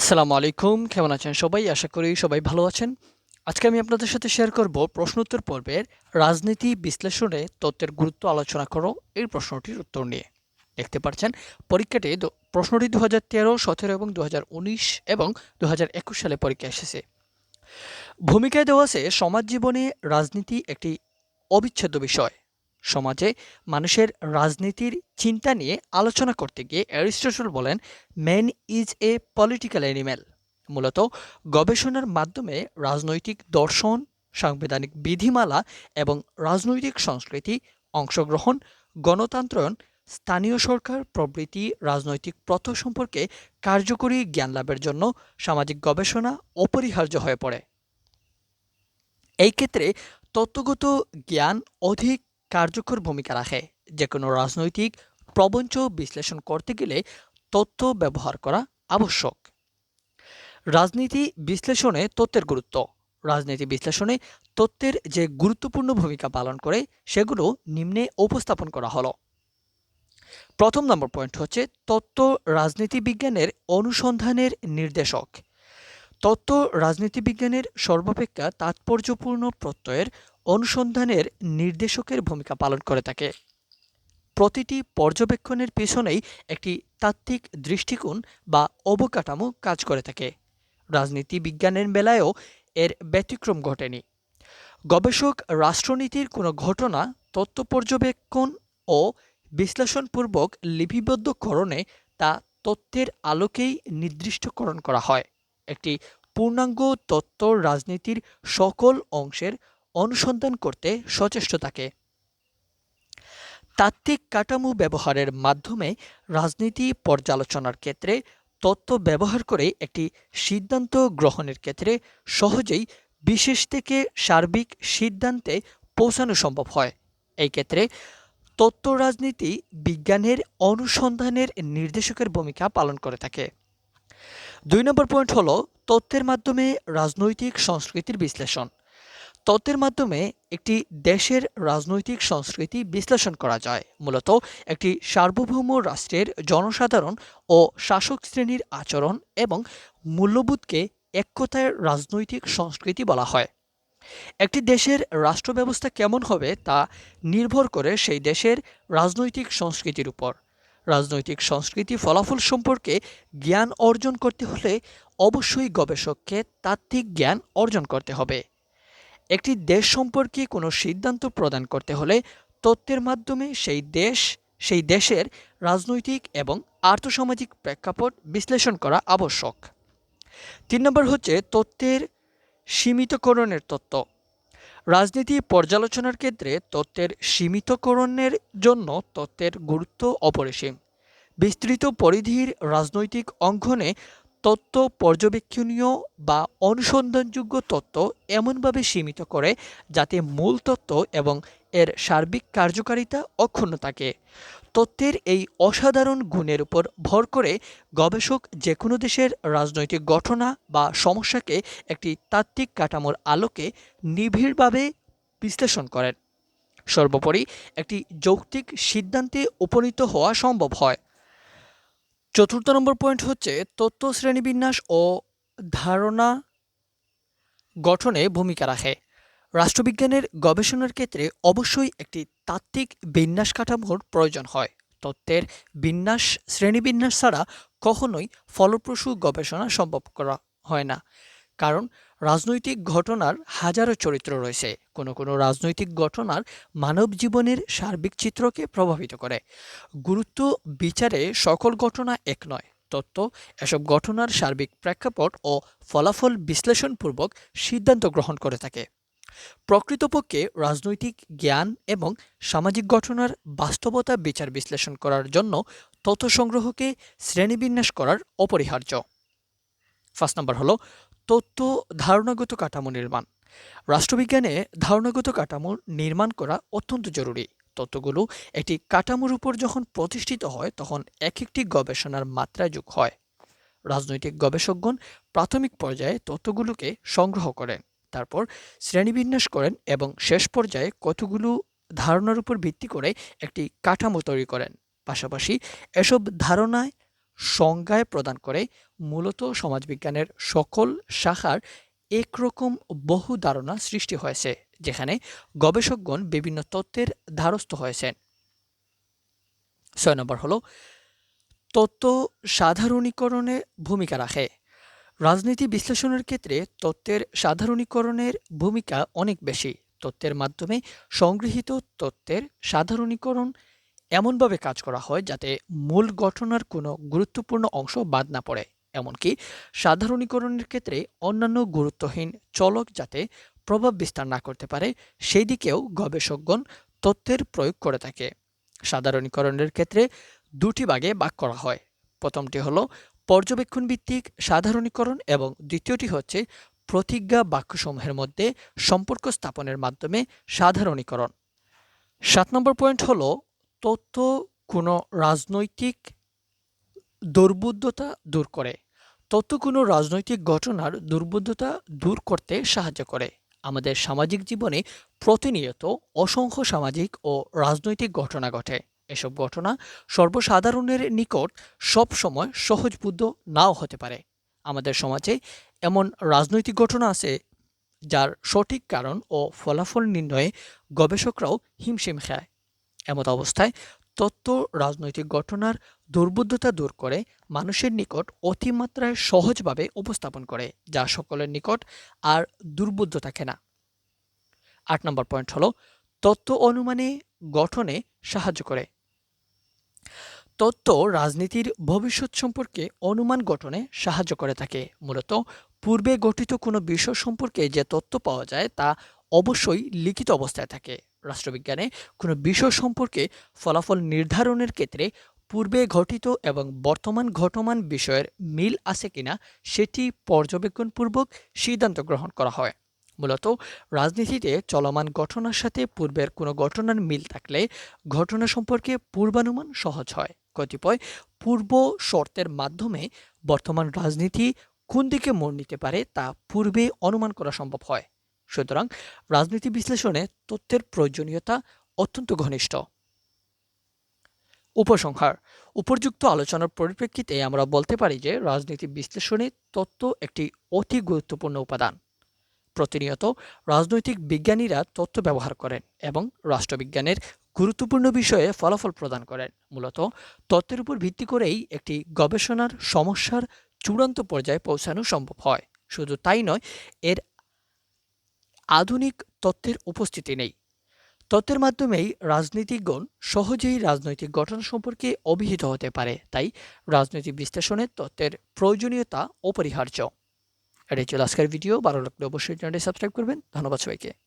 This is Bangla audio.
আসসালামু আলাইকুম, কেমন আছেন সবাই? আশা করি সবাই ভালো আছেন। আজকে আমি আপনাদের সাথে শেয়ার করব প্রশ্নোত্তর পর্বের রাজনীতি বিশ্লেষণে তত্ত্বের গুরুত্ব আলোচনা করো এই প্রশ্নটির উত্তর নিয়ে। দেখতে পাচ্ছেন, পরীক্ষাটি প্রশ্নটি দু হাজার তেরো, সতেরো এবং দু হাজার উনিশ এবং দু হাজার একুশ সালে পরীক্ষা এসেছে। ভূমিকায় দেওয়া আছে, সমাজ জীবনে রাজনীতি একটি অবিচ্ছেদ্য বিষয়। সমাজে মানুষের রাজনীতির চিন্তা নিয়ে আলোচনা করতে গিয়ে অ্যারিস্টটল বলেন man is a political animal মূলত গবেষণার মাধ্যমে রাজনৈতিক দর্শন, সাংবিধানিক বিধিমালা এবং রাজনৈতিক সংস্কৃতি অংশগ্রহণ, গণতন্ত্রায়ন, স্থানীয় সরকার প্রভৃতি রাজনৈতিক প্রথা সম্পর্কে কার্যকরী জ্ঞান লাভের জন্য সামাজিক গবেষণা অপরিহার্য হয়ে পড়ে। এই ক্ষেত্রে তত্ত্বগত জ্ঞান অধিক কার্যকর ভূমিকা রাখে। যে কোনো রাজনৈতিক প্রবঞ্চ বিশ্লেষণ করতে গেলে তথ্য ব্যবহার করা আবশ্যক। রাজনীতি বিশ্লেষণে তথ্যের গুরুত্ব। রাজনীতি বিশ্লেষণে তথ্যের যে গুরুত্বপূর্ণ ভূমিকা পালন করে, সেগুলো নিম্নে উপস্থাপন করা হলো। প্রথম নম্বর পয়েন্ট হচ্ছে তত্ত্ব রাজনীতি বিজ্ঞানের অনুসন্ধানের নির্দেশক। তত্ত্ব রাজনীতিবিজ্ঞানের সর্বাপেক্ষা তাৎপর্যপূর্ণ প্রত্যয়ের অনুসন্ধানের নির্দেশকের ভূমিকা পালন করে থাকে। প্রতিটি পর্যবেক্ষণের পেছনেই একটি তাত্ত্বিক দৃষ্টিকোণ বা অবকাঠামো কাজ করে থাকে। রাজনীতি বিজ্ঞানের বেলায়ও এর ব্যতিক্রম ঘটেনি। গবেষক রাষ্ট্রনীতির কোনো ঘটনা, তথ্য পর্যবেক্ষণ ও বিশ্লেষণপূর্বক লিপিবদ্ধকরণে তা তত্ত্বের আলোকেই নির্দিষ্টকরণ করা হয়। একটি পূর্ণাঙ্গ তত্ত্ব রাজনীতির সকল অংশের অনুসন্ধান করতে সচেষ্ট থাকে। তাত্ত্বিক কাঠামো ব্যবহারের মাধ্যমে রাজনীতি পর্যালোচনার ক্ষেত্রে, তত্ত্ব ব্যবহার করে একটি সিদ্ধান্ত গ্রহণের ক্ষেত্রে সহজেই বিশেষ থেকে সার্বিক সিদ্ধান্তে পৌঁছানো সম্ভব হয়। এই ক্ষেত্রে তত্ত্ব রাজনীতি বিজ্ঞানের অনুসন্ধানের নির্দেশকের ভূমিকা পালন করে থাকে। দুই নম্বর পয়েন্ট হলো তথ্যের মাধ্যমে রাজনৈতিক সংস্কৃতির বিশ্লেষণ। তথ্যের মাধ্যমে একটি দেশের রাজনৈতিক সংস্কৃতি বিশ্লেষণ করা যায়। মূলত একটি সার্বভৌম রাষ্ট্রের জনসাধারণ ও শাসক শ্রেণির আচরণ এবং মূল্যবোধকে এক কথায় রাজনৈতিক সংস্কৃতি বলা হয়। একটি দেশের রাষ্ট্র ব্যবস্থা কেমন হবে তা নির্ভর করে সেই দেশের রাজনৈতিক সংস্কৃতির উপর। রাজনৈতিক সংস্কৃতি ফলাফল সম্পর্কে জ্ঞান অর্জন করতে হলে অবশ্যই গবেষককে তাত্ত্বিক জ্ঞান অর্জন করতে হবে। একটি দেশ সম্পর্কে কোনো সিদ্ধান্ত প্রদান করতে হলে তথ্যের মাধ্যমে সেই দেশ, সেই দেশের রাজনৈতিক এবং আর্থসামাজিক প্রেক্ষাপট বিশ্লেষণ করা আবশ্যক। তিন নম্বর হচ্ছে তথ্যের সীমিতকরণের তত্ত্ব রাজনীতি পর্যালোচনার ক্ষেত্রে তথ্যের সীমিতকরণের জন্য তথ্যের গুরুত্ব অপরিসীম। বিস্তৃত পরিধির রাজনৈতিক অঙ্গনে তথ্য পর্যবেক্ষণীয় বা অনুসন্ধানযোগ্য তথ্য এমনভাবে সীমিত করে যাতে মূল তথ্য এবং এর সার্বিক কার্যকারিতা অক্ষুণ্ণ থাকে। তথ্যের এই অসাধারণ গুণের উপর ভর করে গবেষক যে কোনো দেশের রাজনৈতিক ঘটনা বা সমস্যাকে একটি তাত্ত্বিক কাঠামোর আলোকে নিবিড়ভাবে বিশ্লেষণ করেন। সর্বোপরি একটি যৌক্তিক সিদ্ধান্তে উপনীত হওয়া সম্ভব হয়। চতুর্থ নম্বর পয়েন্ট হচ্ছে তথ্য শ্রেণীবিন্যাস ও ধারণা গঠনে ভূমিকা রাখে। রাষ্ট্রবিজ্ঞানের গবেষণার ক্ষেত্রে অবশ্যই একটি তাত্ত্বিক বিন্যাস কাঠামোর প্রয়োজন হয়। তত্ত্বের বিন্যাস, শ্রেণীবিন্যাস ছাড়া কখনোই ফলপ্রসূ গবেষণা সম্ভব করা হয় না। কারণ রাজনৈতিক ঘটনার হাজারো চরিত্র রয়েছে। কোনো কোনো রাজনৈতিক ঘটনার মানব জীবনের সার্বিক চিত্রকে প্রভাবিত করে। গুরুত্ব বিচারে সকল ঘটনা এক নয়। তত্ত্ব, এসব ঘটনার সার্বিক প্রেক্ষাপট ও ফলাফল বিশ্লেষণপূর্বক সিদ্ধান্ত গ্রহণ করে থাকে। প্রকৃতপক্ষে রাজনৈতিক জ্ঞান এবং সামাজিক ঘটনার বাস্তবতা বিচার বিশ্লেষণ করার জন্য তথ্য সংগ্রহকে শ্রেণীবিন্যাস করার অপরিহার্য। ফার্স্ট নাম্বার হলো তথ্য ধারণাগত কাঠামো নির্মাণ। রাষ্ট্রবিজ্ঞানে ধারণাগত কাঠামো নির্মাণ করা অত্যন্ত জরুরি। তত্ত্বগুলো একটি কাঠামোর উপর যখন প্রতিষ্ঠিত হয়, তখন এক একটি গবেষণার মাত্রা যোগ হয়। রাজনৈতিক গবেষকগণ প্রাথমিক পর্যায়ে তথ্যগুলোকে সংগ্রহ করেন, তারপর শ্রেণীবিন্যাস করেন এবং শেষ পর্যায়ে কতগুলো ধারণার উপর ভিত্তি করে একটি কাঠামো তৈরি করেন। পাশাপাশি এসব ধারণায় সংজ্ঞায় প্রদান করে মূলত সমাজবিজ্ঞানের সকল শাখার একরকম বহু ধারণা সৃষ্টি হয়েছে, যেখানে গবেষকগণ বিভিন্ন তত্ত্বের ধারস্থ হয়েছেন। ছয় নম্বর হলো, তত্ত্ব সাধারণীকরণে ভূমিকা রাখে। রাজনীতি বিশ্লেষণের ক্ষেত্রে তত্ত্বের সাধারণীকরণের ভূমিকা অনেক বেশি। তত্ত্বের মাধ্যমে সংগৃহীত তত্ত্বের সাধারণীকরণ এমনভাবে কাজ করা হয় যাতে মূল ঘটনার কোনো গুরুত্বপূর্ণ অংশ বাদ না পড়ে। এমনকি সাধারণীকরণের ক্ষেত্রে অন্যান্য গুরুত্বহীন চলক যাতে প্রভাব বিস্তার না করতে পারে সেই দিকেও গবেষকগণ তত্ত্বের প্রয়োগ করে থাকে। সাধারণীকরণের ক্ষেত্রে দুটি ভাগে ভাগ করা হয়। প্রথমটি হলো পর্যবেক্ষণ ভিত্তিক সাধারণীকরণ এবং দ্বিতীয়টি হচ্ছে প্রতিজ্ঞা বাক্যসমূহের মধ্যে সম্পর্ক স্থাপনের মাধ্যমে সাধারণীকরণ। সাত নম্বর পয়েন্ট হলো তথ্য, কোনো রাজনৈতিক দুর্বুদ্ধতা দূর করে। তথ্য, কোনো রাজনৈতিক ঘটনার দুর্বুদ্ধতা দূর করতে সাহায্য করে। আমাদের সামাজিক জীবনে প্রতিনিয়ত অসংখ্য সামাজিক ও রাজনৈতিক ঘটনা ঘটে। এসব ঘটনা সর্বসাধারণের নিকট সব সময় সহজবুদ্ধ নাও হতে পারে। আমাদের সমাজে এমন রাজনৈতিক ঘটনা আছে, যার সঠিক কারণ ও ফলাফল নির্ণয়ে গবেষকরাও হিমশিম খায়। এমত অবস্থায় তত্ত্ব, রাজনৈতিক ঘটনার দুর্বুদ্ধতা দূর করে মানুষের নিকট অতিমাত্রায় সহজভাবে উপস্থাপন করে, যা সকলের নিকট আর দুর্বুদ্ধ থাকে না আট নম্বর পয়েন্ট হলো, তত্ত্ব অনুমানে গঠনে সাহায্য করে। তত্ত্ব রাজনীতির ভবিষ্যৎ সম্পর্কে অনুমান গঠনে সাহায্য করে থাকে। মূলত, পূর্বে গঠিত কোনো বিষয় সম্পর্কে যে তথ্য পাওয়া যায় তা অবশ্যই লিখিত অবস্থায় থাকে। রাষ্ট্রবিজ্ঞানে কোনো বিষয় সম্পর্কে ফলাফল নির্ধারণের ক্ষেত্রে পূর্বে ঘটিত এবং বর্তমান ঘটমান বিষয়ের মিল আছে কিনা সেটি পর্যবেক্ষণপূর্বক সিদ্ধান্ত গ্রহণ করা হয়। মূলত, রাজনীতিতে চলমান ঘটনার সাথে পূর্বের কোনো ঘটনার মিল থাকলে ঘটনা সম্পর্কে পূর্বানুমান সহজ হয়। কতিপয় পূর্ব শর্তের মাধ্যমে বর্তমান রাজনীতি কোন দিকে মোড় নিতে পারে তা পূর্বে অনুমান করা সম্ভব হয়। সুতরাং রাজনীতি বিশ্লেষণে তথ্যের প্রয়োজনীয়তা অত্যন্ত ঘনিষ্ঠ। উপসংহার, উপযুক্ত আলোচনার পরিপ্রেক্ষিতে আমরা বলতে পারি যে রাজনীতি বিশ্লেষণে তত্ত্ব একটি অতি গুরুত্বপূর্ণ উপাদান। প্রতিনিয়ত রাজনৈতিক বিজ্ঞানীরা তথ্য ব্যবহার করেন এবং রাষ্ট্রবিজ্ঞানের গুরুত্বপূর্ণ বিষয়ে ফলাফল প্রদান করেন। মূলত তথ্যের উপর ভিত্তি করেই একটি গবেষণার সমস্যার চূড়ান্ত পর্যায়ে পৌঁছানো সম্ভব হয়। শুধু তাই নয়, এর আধুনিক তত্ত্বের উপস্থিতি নেই। তত্ত্বের মাধ্যমেই রাজনীতিকগণ সহজেই রাজনৈতিক গঠন সম্পর্কে অভিহিত হতে পারে, তাই রাজনৈতিক বিশ্লেষণের তত্ত্বের প্রয়োজনীয়তা অপরিহার্য। এটাই ছিল আজকের ভিডিও, ভালো লাগলে অবশ্যই চ্যানেলটি সাবস্ক্রাইব করবেন। ধন্যবাদ সবাইকে।